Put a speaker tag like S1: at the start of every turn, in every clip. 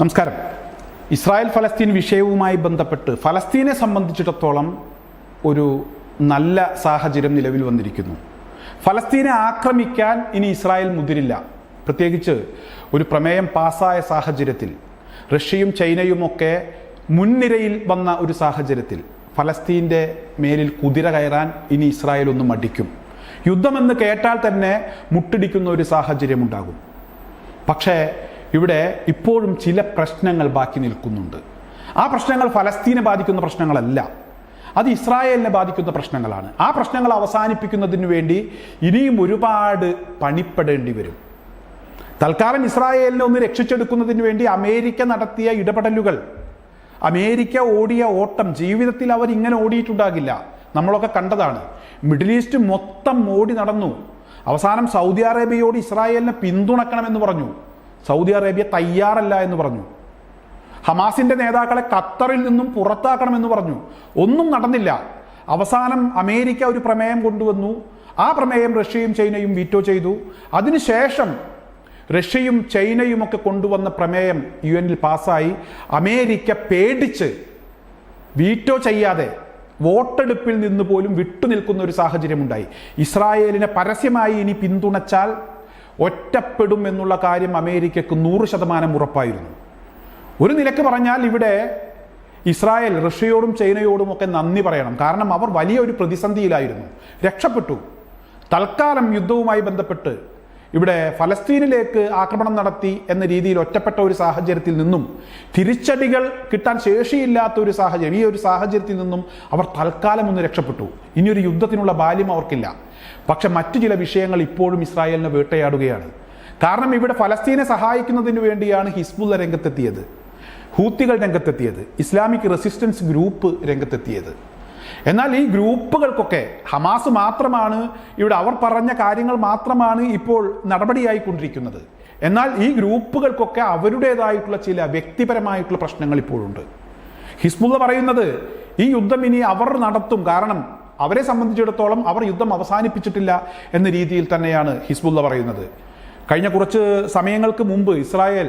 S1: നമസ്കാരം. ഇസ്രായേൽ ഫലസ്തീൻ വിഷയവുമായി ബന്ധപ്പെട്ട് ഫലസ്തീനെ സംബന്ധിച്ചിടത്തോളം ഒരു നല്ല സാഹചര്യം നിലവിൽ വന്നിരിക്കുന്നു. ഫലസ്തീനെ ആക്രമിക്കാൻ ഇനി ഇസ്രായേൽ മുതിരില്ല. പ്രത്യേകിച്ച് ഒരു പ്രമേയം പാസായ സാഹചര്യത്തിൽ റഷ്യയും ചൈനയും ഒക്കെ മുൻനിരയിൽ വന്ന ഒരു സാഹചര്യത്തിൽ ഫലസ്തീന്റെ മേലിൽ കുതിര കയറാൻ ഇനി ഇസ്രായേൽ ഒന്ന് മടിക്കും. യുദ്ധമെന്ന് കേട്ടാൽ തന്നെ മുട്ടിടിക്കുന്ന ഒരു സാഹചര്യമുണ്ടാകും. പക്ഷേ ഇവിടെ ഇപ്പോഴും ചില പ്രശ്നങ്ങൾ ബാക്കി നിൽക്കുന്നുണ്ട്. ആ പ്രശ്നങ്ങൾ ഫലസ്തീനെ ബാധിക്കുന്ന പ്രശ്നങ്ങളല്ല. അത് ഇസ്രായേലിനെ ബാധിക്കുന്ന പ്രശ്നങ്ങളാണ്. ആ പ്രശ്നങ്ങൾ അവസാനിപ്പിക്കുന്നതിന് വേണ്ടി ഇനിയും ഒരുപാട് പണിപ്പെടേണ്ടി വരും. തൽക്കാലം ഇസ്രായേലിനെ ഒന്ന് രക്ഷിച്ചെടുക്കുന്നതിന് വേണ്ടി അമേരിക്ക നടത്തിയ ഇടപെടലുകൾ അമേരിക്ക ഓടിയ ഓട്ടം ജീവിതത്തിൽ അവർ ഇങ്ങനെ ഓടിയിട്ടുണ്ടാകില്ല. നമ്മളൊക്കെ കണ്ടതാണ്. മിഡിൽ ഈസ്റ്റ് മൊത്തം ഓടി നടന്നു. അവസാനം സൗദി അറേബ്യയോട് ഇസ്രായേലിനെ പിന്തുണക്കണമെന്ന് പറഞ്ഞു. സൗദി അറേബ്യ തയ്യാറല്ല എന്ന് പറഞ്ഞു. ഹമാസിന്റെ നേതാക്കളെ ഖത്തറിൽ നിന്നും പുറത്താക്കണമെന്ന് പറഞ്ഞു. ഒന്നും നടന്നില്ല. അവസാനം അമേരിക്ക ഒരു പ്രമേയം കൊണ്ടുവന്നു. ആ പ്രമേയം റഷ്യയും ചൈനയും വീറ്റോ ചെയ്തു. അതിനുശേഷം റഷ്യയും ചൈനയും ഒക്കെ കൊണ്ടുവന്ന പ്രമേയം യു എനിൽ പാസ്സായി. അമേരിക്ക പേടിച്ച് വീറ്റോ ചെയ്യാതെ വോട്ടെടുപ്പിൽ നിന്ന് പോലും വിട്ടുനിൽക്കുന്ന ഒരു സാഹചര്യമുണ്ടായി. ഇസ്രായേലിനെ പരസ്യമായി ഇനി പിന്തുണച്ചാൽ ഒറ്റപ്പെടും എന്നുള്ള കാര്യം അമേരിക്കക്ക് നൂറ് ശതമാനം ഉറപ്പായിരുന്നു. ഒരു നിലയ്ക്ക് പറഞ്ഞാൽ ഇവിടെ ഇസ്രായേൽ റഷ്യയോടും ചൈനയോടും ഒക്കെ നന്ദി പറയണം. കാരണം അവർ വലിയ ഒരു പ്രതിസന്ധിയിലായിരുന്നു. രക്ഷപ്പെട്ടു. തൽക്കാലം യുദ്ധവുമായി ബന്ധപ്പെട്ട് ഇവിടെ ഫലസ്തീനിലേക്ക് ആക്രമണം നടത്തി എന്ന രീതിയിൽ ഒറ്റപ്പെട്ട ഒരു സാഹചര്യത്തിൽ നിന്നും തിരിച്ചടികൾ കിട്ടാൻ ശേഷിയില്ലാത്ത ഒരു സാഹചര്യം ഈ ഒരു സാഹചര്യത്തിൽ നിന്നും അവർ തൽക്കാലം ഒന്ന് രക്ഷപ്പെട്ടു. ഇനിയൊരു യുദ്ധത്തിനുള്ള ബാല്യം അവർക്കില്ല. പക്ഷെ മറ്റു ചില വിഷയങ്ങൾ ഇപ്പോഴും ഇസ്രായേലിനെ വേട്ടയാടുകയാണ്. കാരണം ഇവിടെ ഫലസ്തീനെ സഹായിക്കുന്നതിന് വേണ്ടിയാണ് ഹിസ്ബുല്ല രംഗത്തെത്തിയത്. ഹൂത്തികൾ രംഗത്തെത്തിയത്. ഇസ്ലാമിക് റെസിസ്റ്റൻസ് ഗ്രൂപ്പ് രംഗത്തെത്തിയത്. എന്നാൽ ഈ ഗ്രൂപ്പുകൾക്കൊക്കെ ഹമാസ് മാത്രമാണ് ഇവിടെ അവർ പറഞ്ഞ കാര്യങ്ങൾ മാത്രമാണ് ഇപ്പോൾ നടപടിയായിക്കൊണ്ടിരിക്കുന്നത്. എന്നാൽ ഈ ഗ്രൂപ്പുകൾക്കൊക്കെ അവരുടേതായിട്ടുള്ള ചില വ്യക്തിപരമായിട്ടുള്ള പ്രശ്നങ്ങൾ ഇപ്പോഴുണ്ട്. ഹിസ്ബുള്ള പറയുന്നത് ഈ യുദ്ധം ഇനി അവർ നടത്തും കാരണം അവരെ സംബന്ധിച്ചിടത്തോളം അവർ യുദ്ധം അവസാനിപ്പിച്ചിട്ടില്ല എന്ന രീതിയിൽ തന്നെയാണ് ഹിസ്ബുള്ള പറയുന്നത്. കഴിഞ്ഞ കുറച്ച് സമയങ്ങൾക്ക് മുമ്പ് ഇസ്രായേൽ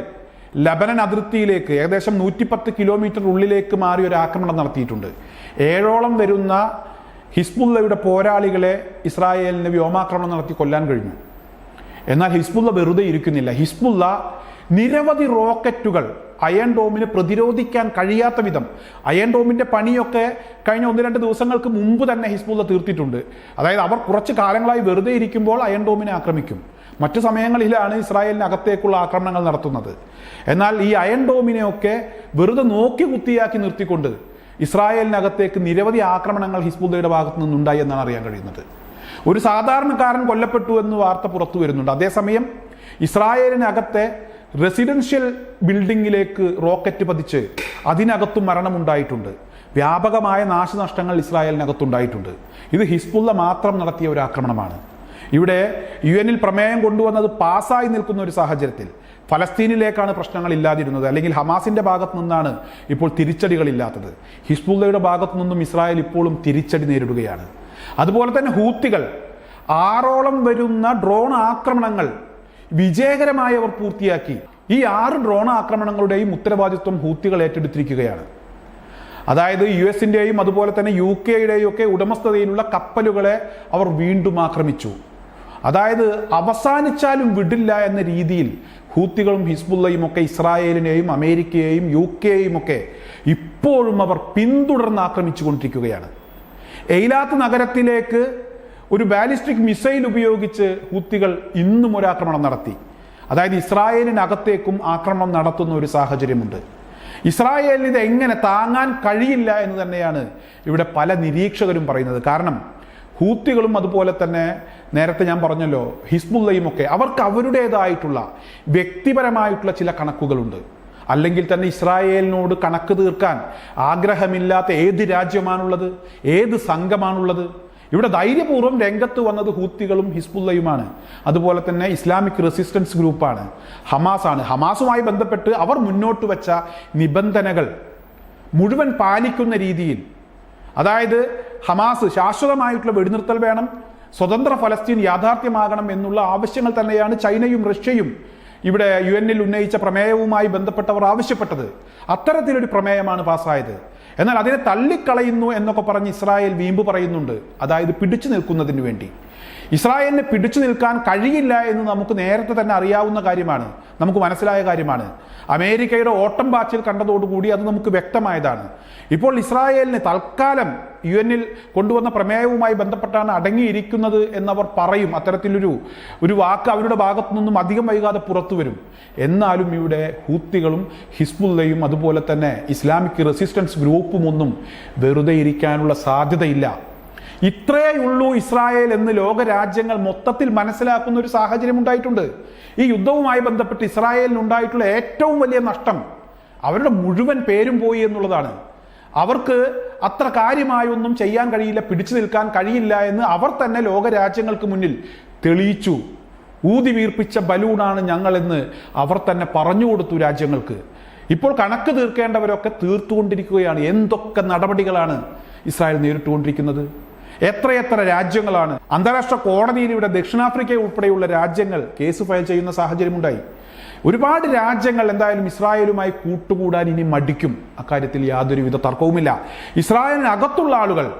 S1: ലബനൻ അതിർത്തിയിലേക്ക് ഏകദേശം നൂറ്റിപ്പത്ത് കിലോമീറ്റർ ഉള്ളിലേക്ക് മാറി ഒരു ആക്രമണം നടത്തിയിട്ടുണ്ട്. ഏഴോളം വരുന്ന ഹിസ്ബുള്ളയുടെ പോരാളികളെ ഇസ്രായേലിന് വ്യോമാക്രമണം നടത്തി കൊല്ലാൻ കഴിഞ്ഞു. എന്നാൽ ഹിസ്ബുള്ള വെറുതെ ഇരിക്കുന്നില്ല. ഹിസ്ബുള്ള നിരവധി റോക്കറ്റുകൾ അയൺ ഡോമിന് പ്രതിരോധിക്കാൻ കഴിയാത്ത വിധം അയൺ ഡോമിന്റെ പണിയൊക്കെ കഴിഞ്ഞ ഒന്ന് രണ്ട് ദിവസങ്ങൾക്ക് മുമ്പ് തന്നെ ഹിസ്ബുള്ള തീർത്തിട്ടുണ്ട്. അതായത് അവർ കുറച്ച് കാലങ്ങളായി വെറുതെ ഇരിക്കുമ്പോൾ അയൺ ഡോമിനെ ആക്രമിക്കും. മറ്റു സമയങ്ങളിലാണ് ഇസ്രായേലിന് അകത്തേക്കുള്ള ആക്രമണങ്ങൾ നടത്തുന്നത്. എന്നാൽ ഈ അയൺ ഡോമിനെയൊക്കെ വെറുതെ നോക്കി കുത്തിയാക്കി നിർത്തിക്കൊണ്ട് ഇസ്രായേലിനകത്തേക്ക് നിരവധി ആക്രമണങ്ങൾ ഹിസ്ബുള്ളയുടെ ഭാഗത്തു നിന്നുണ്ടായി എന്നാണ് അറിയാൻ കഴിയുന്നത്. ഒരു സാധാരണക്കാരൻ കൊല്ലപ്പെട്ടു എന്ന് വാർത്ത പുറത്തു വരുന്നുണ്ട്. അതേസമയം ഇസ്രായേലിനകത്തെ റെസിഡൻഷ്യൽ ബിൽഡിങ്ങിലേക്ക് റോക്കറ്റ് പതിച്ച് അതിനകത്തും മരണമുണ്ടായിട്ടുണ്ട്. വ്യാപകമായ നാശനഷ്ടങ്ങൾ ഇസ്രായേലിനകത്തുണ്ടായിട്ടുണ്ട്. ഇത് ഹിസ്ബുള്ള മാത്രം നടത്തിയ ഒരു ആക്രമണമാണ്. ഇവിടെ യു എനിൽ പ്രമേയം കൊണ്ടുവന്നത് പാസ്സായി നിൽക്കുന്ന ഒരു സാഹചര്യത്തിൽ ഫലസ്തീനിലേക്കാണ് പ്രശ്നങ്ങൾ ഇല്ലാതിരുന്നത്. അല്ലെങ്കിൽ ഹമാസിന്റെ ഭാഗത്തു നിന്നാണ് ഇപ്പോൾ തിരിച്ചടികൾ ഇല്ലാത്തത്. ഹിസ്ബുള്ളയുടെ ഭാഗത്തു നിന്നും ഇസ്രായേൽ ഇപ്പോഴും തിരിച്ചടി നേരിടുകയാണ്. അതുപോലെ തന്നെ ഹൂത്തികൾ ആറോളം വരുന്ന ഡ്രോൺ ആക്രമണങ്ങൾ വിജയകരമായി അവർ പൂർത്തിയാക്കി. ഈ ആറ് ഡ്രോൺ ആക്രമണങ്ങളുടെയും ഉത്തരവാദിത്വം ഹൂത്തികൾ ഏറ്റെടുത്തിരിക്കുകയാണ്. അതായത് യു എസിന്റെയും അതുപോലെ തന്നെ യു കെയുടെയും ഒക്കെ ഉടമസ്ഥതയിലുള്ള കപ്പലുകളെ അവർ വീണ്ടും ആക്രമിച്ചു. അതായത് അവസാനിച്ചാലും വിടില്ല എന്ന രീതിയിൽ ഹൂത്തികളും ഹിസ്ബുള്ളയും ഒക്കെ ഇസ്രായേലിനെയും അമേരിക്കയെയും യു കെയെയും ഒക്കെ ഇപ്പോഴും അവർ പിന്തുടർന്ന് ആക്രമിച്ചു കൊണ്ടിരിക്കുകയാണ് എയ്ലാത്ത് നഗരത്തിലേക്ക് ഒരു ബാലിസ്റ്റിക് മിസൈൽ ഉപയോഗിച്ച് ഹൂത്തികൾ ഇന്നും ഒരു ആക്രമണം നടത്തി. അതായത് ഇസ്രായേലിനകത്തേക്കും ആക്രമണം നടത്തുന്ന ഒരു സാഹചര്യമുണ്ട്. ഇസ്രായേലിന് ഇത് എങ്ങനെ താങ്ങാൻ കഴിയില്ല എന്ന് തന്നെയാണ് ഇവിടെ പല നിരീക്ഷകരും പറയുന്നത്. കാരണം ഹൂത്തികളും അതുപോലെ തന്നെ നേരത്തെ ഞാൻ പറഞ്ഞല്ലോ ഹിസ്ബുള്ളയും ഒക്കെ അവർക്ക് അവരുടേതായിട്ടുള്ള വ്യക്തിപരമായിട്ടുള്ള ചില കണക്കുകളുണ്ട്. അല്ലെങ്കിൽ തന്നെ ഇസ്രായേലിനോട് കണക്ക് തീർക്കാൻ ആഗ്രഹമില്ലാത്ത ഏത് രാജ്യമാണുള്ളത് ഏത് സംഘമാണുള്ളത്. ഇവിടെ ധൈര്യപൂർവം രംഗത്ത് വന്നത് ഹൂത്തികളും ഹിസ്ബുല്ലയുമാണ് അതുപോലെ തന്നെ ഇസ്ലാമിക് റെസിസ്റ്റൻസ് ഗ്രൂപ്പാണ് ഹമാസാണ്. ഹമാസുമായി ബന്ധപ്പെട്ട് അവർ മുന്നോട്ട് വച്ച നിബന്ധനകൾ മുഴുവൻ പാലിക്കുന്ന രീതിയിൽ അതായത് ഹമാസ് ശാശ്വതമായിട്ടുള്ള വെടിനിർത്തൽ വേണം സ്വതന്ത്ര ഫലസ്തീൻ യാഥാർത്ഥ്യമാകണം എന്നുള്ള ആവശ്യങ്ങൾ തന്നെയാണ് ചൈനയും റഷ്യയും ഇവിടെ യു എന്നിൽ ഉന്നയിച്ച പ്രമേയവുമായി ബന്ധപ്പെട്ടവർ ആവശ്യപ്പെട്ടത്. അത്തരത്തിലൊരു പ്രമേയമാണ് പാസ്സായത്. എന്നാൽ അതിനെ തള്ളിക്കളയുന്നു എന്നൊക്കെ പറഞ്ഞ് ഇസ്രായേൽ വീമ്പ് പറയുന്നുണ്ട്. അതായത് പിടിച്ചു നിൽക്കുന്നതിന് വേണ്ടി. ഇസ്രായേലിനെ പിടിച്ചു നിൽക്കാൻ കഴിയില്ല എന്ന് നമുക്ക് നേരത്തെ തന്നെ അറിയാവുന്ന കാര്യമാണ്. നമുക്ക് മനസ്സിലായ കാര്യമാണ്. അമേരിക്കയുടെ ഓട്ടം പാച്ചിൽ കണ്ടതോടുകൂടി അത് നമുക്ക് വ്യക്തമായതാണ്. ഇപ്പോൾ ഇസ്രായേലിന് തൽക്കാലം യു എന്നിൽ കൊണ്ടുവന്ന പ്രമേയവുമായി ബന്ധപ്പെട്ടാണ് അടങ്ങിയിരിക്കുന്നത് എന്നവർ പറയും. അത്തരത്തിലൊരു ഒരു വാക്ക് അവരുടെ ഭാഗത്തു നിന്നും അധികം വൈകാതെ പുറത്തു വരും. എന്നാലും ഇവിടെ ഹൂത്തികളും ഹിസ്ബുല്ലയും അതുപോലെ തന്നെ ഇസ്ലാമിക് റെസിസ്റ്റൻസ് ഗ്രൂപ്പും ഒന്നും വെറുതെ ഇരിക്കാനുള്ള സാധ്യതയില്ല. ഇത്രയേ ഉള്ളൂ ഇസ്രായേൽ എന്ന് ലോകരാജ്യങ്ങൾ മൊത്തത്തിൽ മനസ്സിലാക്കുന്ന ഒരു സാഹചര്യം ഉണ്ടായിട്ടുണ്ട്. ഈ യുദ്ധവുമായി ബന്ധപ്പെട്ട് ഇസ്രായേലിന് ഉണ്ടായിട്ടുള്ള ഏറ്റവും വലിയ നഷ്ടം അവരുടെ മുഴുവൻ പേരും പോയി എന്നുള്ളതാണ്. അവർക്ക് അത്ര കാര്യമായൊന്നും ചെയ്യാൻ കഴിയില്ല പിടിച്ചു നിൽക്കാൻ കഴിയില്ല എന്ന് അവർ തന്നെ ലോകരാജ്യങ്ങൾക്ക് മുന്നിൽ തെളിയിച്ചു. ഊതി വീർപ്പിച്ച ബലൂണാണ് ഞങ്ങളെന്ന് അവർ തന്നെ പറഞ്ഞു കൊടുത്തു രാജ്യങ്ങൾക്ക്. ഇപ്പോൾ കണക്ക് തീർക്കേണ്ടവരൊക്കെ തീർത്തുകൊണ്ടിരിക്കുകയാണ്. എന്തൊക്കെ നടപടികളാണ് ഇസ്രായേൽ നേരിട്ടുകൊണ്ടിരിക്കുന്നത്? എത്രയെത്ര രാജ്യങ്ങളാണ്? അന്താരാഷ്ട്ര കോടതിയിൽ ഇവിടെ ദക്ഷിണാഫ്രിക്ക ഉൾപ്പെടെയുള്ള രാജ്യങ്ങൾ കേസ് ഫയൽ ചെയ്യുന്ന സാഹചര്യമുണ്ടായി. ഒരുപാട് രാജ്യങ്ങൾ എന്തായാലും ഇസ്രായേലുമായി കൂട്ടുകൂടാൻ ഇനി മടിക്കും. അക്കാര്യത്തിൽ യാതൊരുവിധ തർക്കവുമില്ല. ഇസ്രായേലിനകത്തുള്ള ആളുകൾ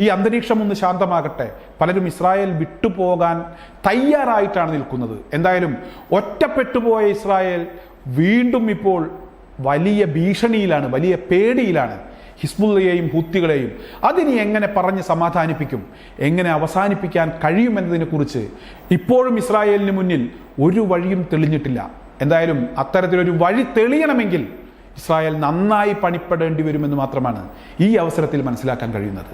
S1: ഈ അന്തരീക്ഷം ഒന്ന് ശാന്തമാകട്ടെ. പലരും ഇസ്രായേൽ വിട്ടുപോകാൻ തയ്യാറായിട്ടാണ് നിൽക്കുന്നത്. എന്തായാലും ഒറ്റപ്പെട്ടുപോയ ഇസ്രായേൽ വീണ്ടും ഇപ്പോൾ വലിയ ഭീഷണിയിലാണ് വലിയ പേടിയിലാണ് ഹിസ്ബുള്ളയെയും ഹൂത്തികളെയും. അതിനി എങ്ങനെ പറഞ്ഞ് സമാധാനിപ്പിക്കും? എങ്ങനെ അവസാനിപ്പിക്കാൻ കഴിയുമെന്നതിനെക്കുറിച്ച് ഇപ്പോഴും ഇസ്രായേലിന് മുന്നിൽ ഒരു വഴിയും തെളിഞ്ഞിട്ടില്ല. എന്തായാലും അത്തരത്തിലൊരു വഴി തെളിയണമെങ്കിൽ ഇസ്രായേൽ നന്നായി പണിപ്പെടേണ്ടി വരുമെന്ന് മാത്രമാണ് ഈ അവസരത്തിൽ മനസ്സിലാക്കാൻ കഴിയുന്നത്.